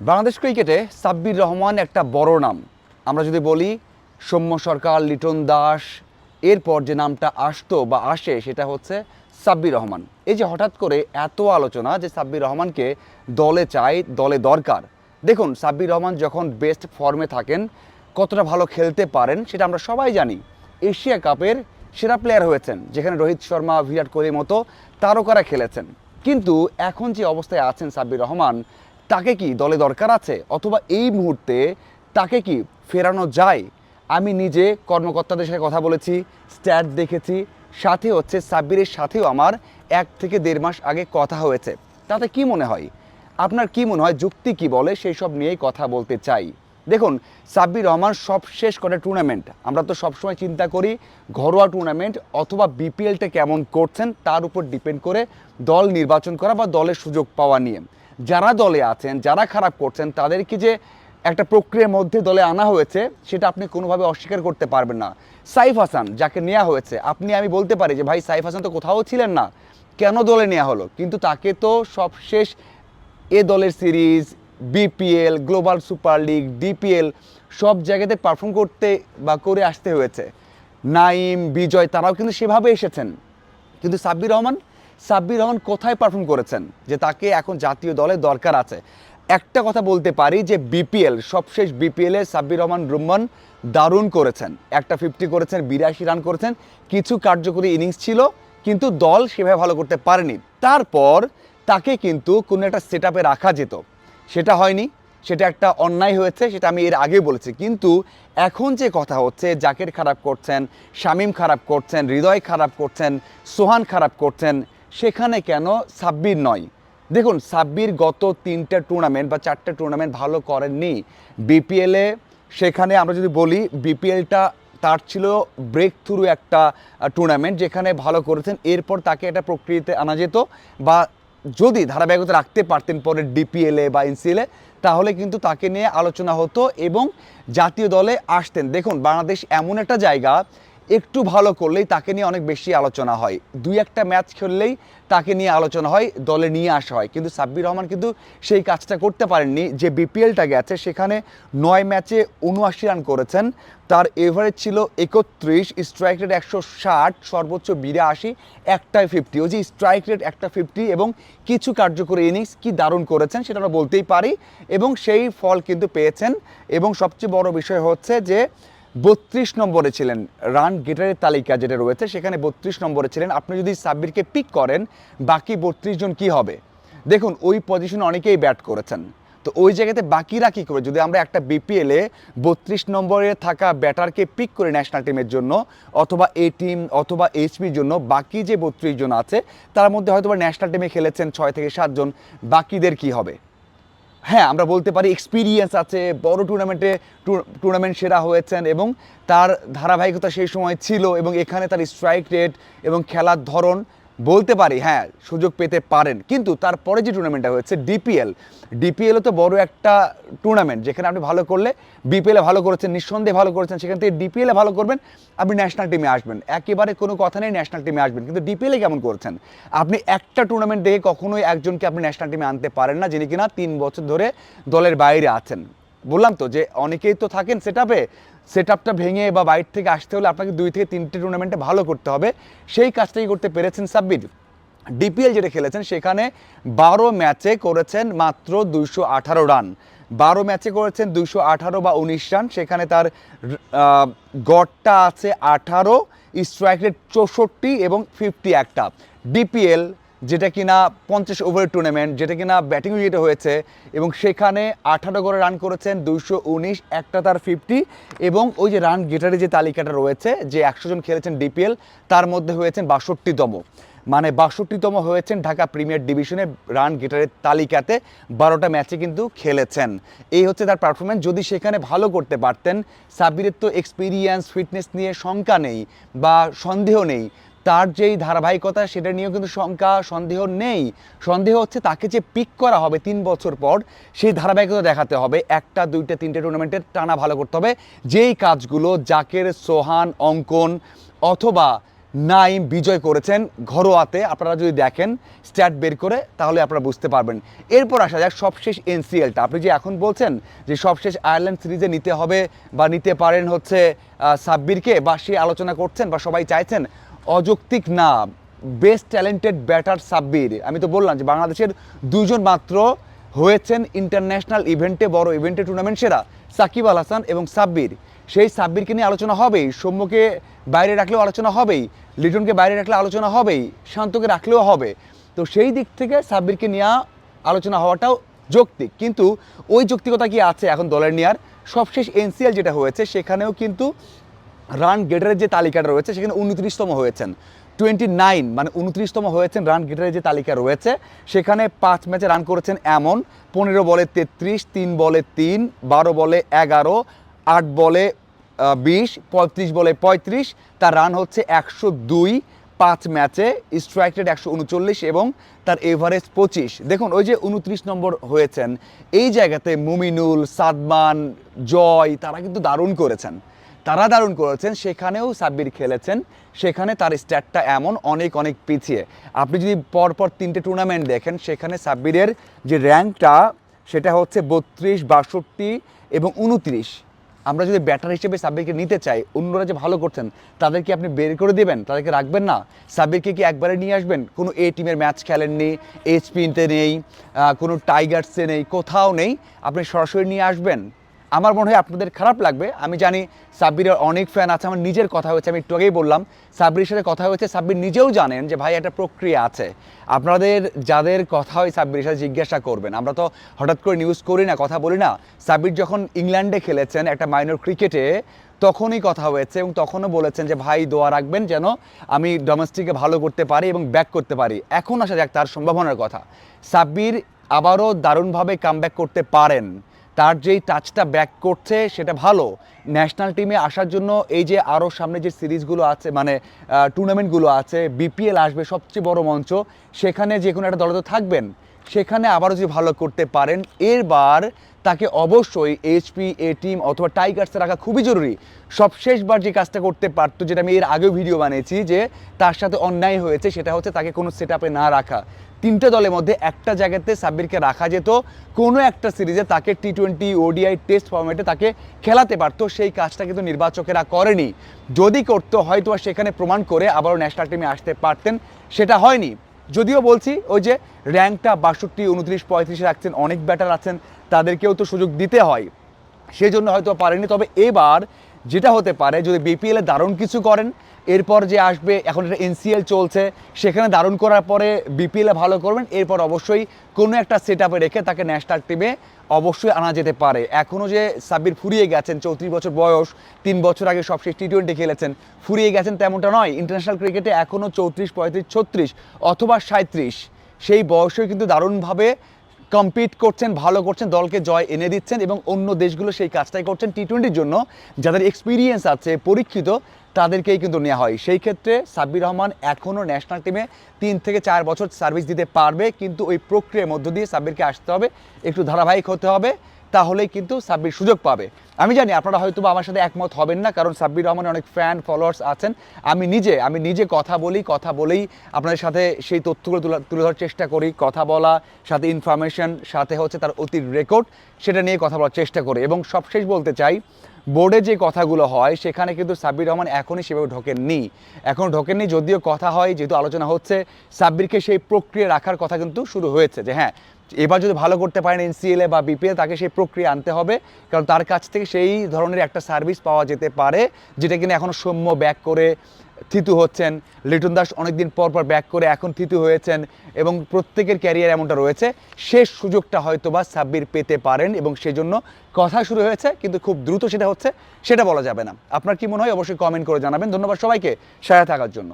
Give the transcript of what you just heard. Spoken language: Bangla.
বাংলাদেশ ক্রিকেটে সাব্বির রহমান একটা বড় নাম। আমরা যদি বলি সৌম্য সরকার, লিটন দাস, এরপর যে নামটা আসতো বা আসে সেটা হচ্ছে সাব্বির রহমান। এই যে হঠাৎ করে এত আলোচনা যে সাব্বির রহমানকে দলে চাই, দলে দরকার। দেখুন, সাব্বির রহমান যখন বেস্ট ফর্মে থাকেন, কতটা ভালো খেলতে পারেন সেটা আমরা সবাই জানি। এশিয়া কাপের সেরা প্লেয়ার হয়েছেন, যেখানে রোহিত শর্মা, বিরাট কোহলির মতো তারকারা খেলেছেন। কিন্তু এখন যে অবস্থায় আছেন সাব্বির রহমান তাকে কি দলে দরকার আছে? অথবা এই মুহূর্তে তাকে কি ফেরানো যায়? আমি নিজে কর্মকর্তাদের সাথে কথা বলেছি, স্ট্যাট দেখেছি, সাথে হচ্ছে সাব্বিরের সাথেও আমার এক থেকে দেড় মাস আগে কথা হয়েছে। তাতে কি মনে হয়? আপনার কি মনে হয়? যুক্তি কি বলে? সেই সব নিয়েই কথা বলতে চাই। দেখুন, সাব্বির রহমান সব শেষ করে টুর্নামেন্ট আমরা তো সবসময় চিন্তা করি ঘরোয়া টুর্নামেন্ট অথবা বিপিএলটা কেমন করছেন, তার উপর ডিপেন্ড করে দল নির্বাচন করা বা দলের সুযোগ পাওয়া নিয়ে। যারা দলে আছেন, যারা খারাপ করছেন, তাদেরকে যে একটা প্রক্রিয়ার মধ্যে দলে আনা হয়েছে, সেটা আপনি কোনোভাবে অস্বীকার করতে পারবেন না। সাইফ হাসান যাকে নেওয়া হয়েছে, আপনি, আমি বলতে পারি যে, ভাই, সাইফ হাসান তো কোথাও ছিলেন না। কেন দলে নেওয়া হলো? কিন্তু তাকে তো সবশেষ এ দলের series, BPL, global super league, DPL সব জায়গাতে পারফর্ম করতে বা করে আসতে হয়েছে। নাইম, বিজয়, তারাও কিন্তু সেভাবে এসেছেন। কিন্তু সাব্বির রহমান সাব্বির রহমান কোথায় পারফর্ম করেছেন? যে তাকে এখন জাতীয় দলে দরকার আছে। একটা কথা বলতে পারি যে বিপিএল সবশেষ বিপিএলে সাব্বির রহমান রুম্মান দারুণ করেছেন। একটা ফিফটি করেছেন, বিরাশি রান করেছেন। কিছু কার্যকরী ইনিংস ছিল, কিন্তু দল সেভাবে ভালো করতে পারেনি। তারপর তাকে কিন্তু কোনো একটা সেট রাখা যেত। সেটা হয়নি, সেটা একটা অন্যায় হয়েছে, সেটা আমি এর আগে বলেছি। কিন্তু এখন যে কথা হচ্ছে, জাকের খারাপ করছেন, শামিম খারাপ করছেন, হৃদয় খারাপ করছেন, সোহান খারাপ করছেন সেখানে কেন সাব্বির নয়? দেখুন, সাব্বির গত তিনটে টুর্নামেন্ট বা চারটে টুর্নামেন্ট ভালো করেননি। বিপিএলে সেখানে আমরা যদি বলি বিপিএলটা তার ছিল ব্রেক থ্রু একটা টুর্নামেন্ট যেখানে ভালো করেছেন। এরপর তাকে একটা প্রক্রিয়াতে আনা যেত বা যদি ধারাবাহিকতা রাখতে পারতেন পরে ডিপিএলে বা এনসিএলে তাহলে কিন্তু তাকে নিয়ে আলোচনা হতো এবং জাতীয় দলে আসতেন। দেখুন, বাংলাদেশ এমন একটা জায়গা একটু ভালো করলেই তাকে নিয়ে অনেক বেশি আলোচনা হয়। দুই একটা ম্যাচ খেললেই তাকে নিয়ে আলোচনা হয়, দলে নিয়ে আসা হয়। কিন্তু সাব্বির রহমান কিন্তু সেই কাজটা করতে পারেননি। যে বিপিএলটা গেছে, সেখানে নয় ম্যাচে উনআশি রান করেছেন। তার এভারেজ ছিল একত্রিশ স্ট্রাইক রেট একশো ষাট, সর্বোচ্চ বিরাশি একটাই ফিফটি ওই যে স্ট্রাইক রেট একটা ফিফটি এবং কিছু কার্যকরী ইনিংস কি দারুণ করেছেন সেটা আমরা বলতেই পারি। এবং সেই ফল কিন্তু পেয়েছেন। এবং সবচেয়ে বড় বিষয় হচ্ছে যে বত্রিশ নম্বরে ছিলেন রান গেটারের তালিকা যেটা রয়েছে, সেখানে বত্রিশ নম্বরে ছিলেন। আপনি যদি সাব্বিরকে পিক করেন, বাকি বত্রিশ জন কি হবে? দেখুন, ওই পজিশনে অনেকেই ব্যাট করেছেন। তো ওই জায়গাতে বাকিরা কী করে যদি আমরা একটা বিপিএলে বত্রিশ নম্বরে থাকা ব্যাটারকে পিক করি ন্যাশনাল টিমের জন্য, অথবা এ টিম অথবা এইচপির জন্য, বাকি যে বত্রিশ জন আছে, তার মধ্যে হয়তো ন্যাশনাল টিমে খেলেছেন ছয় থেকে সাতজন বাকিদের কি হবে? হ্যাঁ আমরা বলতে পারি এক্সপিরিয়েন্স আছে, বড় টুর্নামেন্টে টুর্নামেন্ট সেরা হয়েছেন এবং তার ধারাবাহিকতা সেই সময় ছিল এবং এখানে তার স্ট্রাইক রেট এবং খেলার ধরন বলতে পারি হ্যাঁ সুযোগ পেতে পারেন। কিন্তু তারপরে যে টুর্নামেন্টটা হয়েছে ডিপিএল ডিপিএলও তো বড় একটা টুর্নামেন্ট যেখানে আপনি ভালো করলে বিপিএলে ভালো করেছেন, নিঃসন্দেহে ভালো করেছেন, সেখান থেকে ডিপিএলে ভালো করবেন, আপনি ন্যাশনাল টিমে আসবেন। একেবারে কোনো কথা নেই ন্যাশনাল টিমে আসবেন। কিন্তু ডিপিএলে কেমন করেছেন? আপনি একটা টুর্নামেন্ট দেখে কখনোই একজনকে আপনি ন্যাশনাল টিমে আনতে পারেন না, যিনি কিনা তিন বছর ধরে দলের বাইরে আছেন। বললাম তো যে অনেকেই তো থাকেন সেট আপে সেট আপটা ভেঙে বা বাইরে থেকে আসতে হলে আপনাকে দুই থেকে তিনটে টুর্নামেন্টে ভালো করতে হবে। সেই কাজটাই করতে পেরেছেন সাব্বির? ডিপিএল যেটা খেলেছেন, সেখানে বারো ম্যাচে করেছেন মাত্র দুইশো আঠারো রান বারো ম্যাচে করেছেন দুইশো আঠারো বা উনিশ রান সেখানে তার গড়টা আছে আঠারো স্ট্রাইক রেট চৌষট্টি এবং ফিফটি একটা। ডিপিএল যেটা কিনা পঞ্চাশ ওভারের টুর্নামেন্ট যেটা কিনা ব্যাটিং উইকেটে হয়েছে, এবং সেখানে আঠারো করে রান করেছেন দুইশো উনিশ, একটা তার ফিফটি এবং ওই যে রান গেটারে যে তালিকাটা রয়েছে, যে একশো জন খেলেছেন ডিপিএল তার মধ্যে হয়েছেন বাষট্টিতম। মানে বাষট্টিতম হয়েছেন ঢাকা প্রিমিয়ার ডিভিশনে রান গেটারের তালিকাতে, বারোটা ম্যাচে কিন্তু খেলেছেন। এই হচ্ছে তার পারফরমেন্স যদি সেখানে ভালো করতে পারতেন, সাব্বিরের তো এক্সপিরিয়েন্স ফিটনেস নিয়ে শঙ্কা নেই, বা সন্দেহ নেই তার যেই ধারাবাহিকতা, সেটা নিয়েও কিন্তু শঙ্কা, সন্দেহ নেই। সন্দেহ হচ্ছে তাকে যে পিক করা হবে তিন বছর পর, সেই ধারাবাহিকতা দেখাতে হবে। একটা, দুইটা, তিনটে টুর্নামেন্টের টানা ভালো করতে হবে। যেই কাজগুলো জাকের, সোহান, অঙ্কন অথবা নাইম বিজয় করেছেন ঘরোয়াতে, আপনারা যদি দেখেন স্ট্যাট বের করে, তাহলে আপনারা বুঝতে পারবেন। এরপর আসা যাক সবশেষ এনসিএলটা আপনি যে এখন বলছেন যে সবশেষ আয়ারল্যান্ড সিরিজে নিতে হবে বা নিতে পারেন হচ্ছে সাব্বিরকে বা সে আলোচনা করছেন বা সবাই চাইছেন অযৌক্তিক না বেস্ট ট্যালেন্টেড ব্যাটার সাব্বির। আমি তো বললাম যে বাংলাদেশের দুজন মাত্র হয়েছেন ইন্টারন্যাশনাল ইভেন্টে বড় ইভেন্টে টুর্নামেন্ট সেরা, সাকিব আল হাসান এবং সাব্বির। সেই সাব্বিরকে নিয়ে আলোচনা হবেই, সৌম্যকে বাইরে রাখলেও আলোচনা হবেই, লিটনকে বাইরে রাখলে আলোচনা হবেই, শান্তকে রাখলেও হবে। তো সেই দিক থেকে সাব্বিরকে নিয়ে আলোচনা হওয়াটাও যৌক্তিক। কিন্তু ওই যৌক্তিকতা কি আছে এখন দলের নেওয়ার সবশেষ এনসিএল যেটা হয়েছে, সেখানেও কিন্তু রান গেটারের যে তালিকাটা রয়েছে, সেখানে উনত্রিশতম হয়েছেন। টোয়েন্টি নাইন মানে উনত্রিশতম হয়েছেন রান গেটারের যে তালিকা রয়েছে, সেখানে পাঁচ ম্যাচে রান করেছেন এমন। পনেরো বলে তেত্রিশ, তিন বলে তিন, বারো বলে এগারো, আট বলে বিশ, পঁয়ত্রিশ বলে পঁয়ত্রিশ। তার রান হচ্ছে একশো দুই পাঁচ ম্যাচে স্ট্রাইক রেট একশো উনচল্লিশ এবং তার এভারেজ পঁচিশ। দেখুন, ওই যে উনত্রিশ নম্বর হয়েছেন, এই জায়গাতে মুমিনুল, সাদমান, জয়, তারা কিন্তু দারুণ করেছেন। তারা দারুণ করেছেন, সেখানেও সাব্বির খেলেছেন, সেখানে তার স্ট্যাটটা এমন, অনেক অনেক পিছিয়ে। আপনি যদি পরপর তিনটে টুর্নামেন্ট দেখেন, সেখানে সাব্বিরের যে র্যাঙ্কটা, সেটা হচ্ছে বত্রিশ, বাষট্টি এবং উনত্রিশ। আমরা যদি ব্যাটার হিসেবে সাব্বিরকে নিতে চাই, অন্যরা যে ভালো করছেন, তাদেরকে আপনি বের করে দেবেন? তাদেরকে রাখবেন না? সাব্বিরকে কি একবারে নিয়ে আসবেন? কোনো এ টিমের ম্যাচ খেলেননি এইচপিতে নেই কোনো টাইগার্সে নেই, কোথাও নেই, আপনি সরাসরি নিয়ে আসবেন? আমার মনে হয় আপনাদের খারাপ লাগবে। আমি জানি সাব্বিরের অনেক ফ্যান আছে, আমার নিজের কথা হয়েছে, আমি একটু আগেই বললাম, সাব্বিরের সাথে কথা হয়েছে, সাব্বির নিজেও জানেন যে ভাই একটা প্রক্রিয়া আছে। আপনাদের যাদের কথা হয় সাব্বিরের সাথে জিজ্ঞাসা করবেন, আমরা তো হঠাৎ করে নিউজ করি না, কথা বলি না। সাব্বির যখন ইংল্যান্ডে খেলেছেন একটা মাইনর ক্রিকেটে তখনই কথা হয়েছে এবং তখনও বলেছেন যে, ভাই, দোয়া রাখবেন যেন আমি ডোমেস্টিকে ভালো করতে পারি এবং ব্যাক করতে পারি। এখন আসা যাক তার সম্ভাবনার কথা। সাব্বির আবারও দারুণভাবে কামব্যাক করতে পারেন। তার যেই টাচটা ব্যাক করছে, সেটা ভালো। ন্যাশনাল টিমে আসার জন্য এই যে আরও সামনে যে সিরিজগুলো আছে মানে টুর্নামেন্টগুলো আছে বিপিএল আসবে সবচেয়ে বড় মঞ্চ, সেখানে যে কোনো একটা দলে তো থাকবেন। সেখানে আবারও যদি ভালো করতে পারেন, এরবার তাকে অবশ্যই এইচপি এ টিম অথবা টাইগার্সে রাখা খুবই জরুরি। সবশেষবার যে কাজটা করতে পারতো, যেটা আমি এর আগেও ভিডিও বানিয়েছি, যে তার সাথে অন্যায় হয়েছে, সেটা হচ্ছে তাকে কোনো সেট না রাখা। তিনটে দলের মধ্যে একটা জায়গাতে সাব্বিরকে রাখা যেত। কোনো একটা সিরিজে তাকে টি টোয়েন্টি ওডিআই টেস্ট ফর্মেটে তাকে খেলাতে পারতো, সেই কাজটা কিন্তু নির্বাচকেরা করেনি। যদি করতো হয়তো আর সেখানে প্রমাণ করে আবারও ন্যাশনাল টিমে আসতে পারতেন, সেটা হয়নি। যদিও বলছি, ওই যে র্যাঙ্কটা বাষট্টি, উনত্রিশ, পঁয়ত্রিশে রাখছেন, অনেক ব্যাটার আছেন, তাদেরকেও তো সুযোগ দিতে হয়। সেই জন্য হয়তো পারেনি, তবে এবার যেটা হতে পারে যদি বিপিএলে দারুণ কিছু করেন, এরপর যে আসবে, এখন এটা এনসিএল চলছে, সেখানে দারুণ করার পরে বিপিএলে ভালো করবেন, এরপর অবশ্যই কোনো একটা সেট রেখে তাকে ন্যাশনাল টিমে অবশ্যই আনা যেতে পারে। এখনও যে সাব্বির ফুরিয়ে গেছেন, চৌত্রিশ বছর বয়স, তিন বছর আগে সবশেষ টি টোয়েন্টি খেলেছেন, ফুরিয়ে গেছেন তেমনটা নয় ইন্টারন্যাশনাল ক্রিকেটে এখনও চৌত্রিশ, পঁয়ত্রিশ, ছত্রিশ অথবা সাঁত্রিশ সেই বয়সেও কিন্তু দারুণভাবে কম্পিট করছেন, ভালো করছেন, দলকে জয় এনে দিচ্ছেন এবং অন্য দেশগুলো সেই কাজটাই করছেন টি টোয়েন্টির জন্য। যাদের এক্সপিরিয়েন্স আছে, পরীক্ষিত, তাদেরকেই কিন্তু নেওয়া হয়। সেই ক্ষেত্রে সাব্বির রহমান এখনও ন্যাশনাল টিমে তিন থেকে চার বছর সার্ভিস দিতে পারবে, কিন্তু ওই প্রক্রিয়ার মধ্য দিয়ে সাব্বিরকে আসতে হবে। একটু ধারাবাহিক হতে হবে। তাহলেই কিন্তু সাব্বির সুযোগ পাবে। আমি জানি আপনারা হয়তো আমার সাথে একমত হবেন না, কারণ সাব্বির রহমানের অনেক ফ্যান ফলোয়ার্স আছেন। আমি নিজে আমি নিজে কথা বলি, কথা বলেই আপনাদের সাথে সেই তথ্যগুলো তুলে তুলে ধরার চেষ্টা করি, কথা বলা, সাথে ইনফরমেশন সাথে হচ্ছে তার অতীত রেকর্ড সেটা নিয়ে কথা বলার চেষ্টা করি। এবং সবশেষ বলতে চাই বোর্ডে যে কথাগুলো হয়, সেখানে কিন্তু সাব্বির রহমান এখনই সেভাবে ঢোকেননি। এখন ঢোকেননি, যদিও কথা হয়, যেহেতু আলোচনা হচ্ছে, সাব্বিরকে সেই প্রক্রিয়া রাখার কথা কিন্তু শুরু হয়েছে যে হ্যাঁ এবার যদি ভালো করতে পারেন এনসিএলএ বা বিপিএল, তাকে সেই প্রক্রিয়া আনতে হবে। কারণ তার কাছ থেকে সেই ধরনের একটা সার্ভিস পাওয়া যেতে পারে, যেটা কিনা এখনও সৌম্য ব্যাক করে থিতু হচ্ছেন। লিটন দাস অনেকদিন পর পর ব্যাক করে এখন থিতু হয়েছেন এবং প্রত্যেকের ক্যারিয়ার এমনটা রয়েছে। শেষ সুযোগটা হয়তো বা সাব্বির পেতে পারেন এবং সেজন্য কথা শুরু হয়েছে, কিন্তু খুব দ্রুত সেটা হচ্ছে, সেটা বলা যাবে না। আপনার কি মনে হয়? অবশ্যই কমেন্ট করে জানাবেন। ধন্যবাদ সবাইকে। সায়া থাকার জন্য।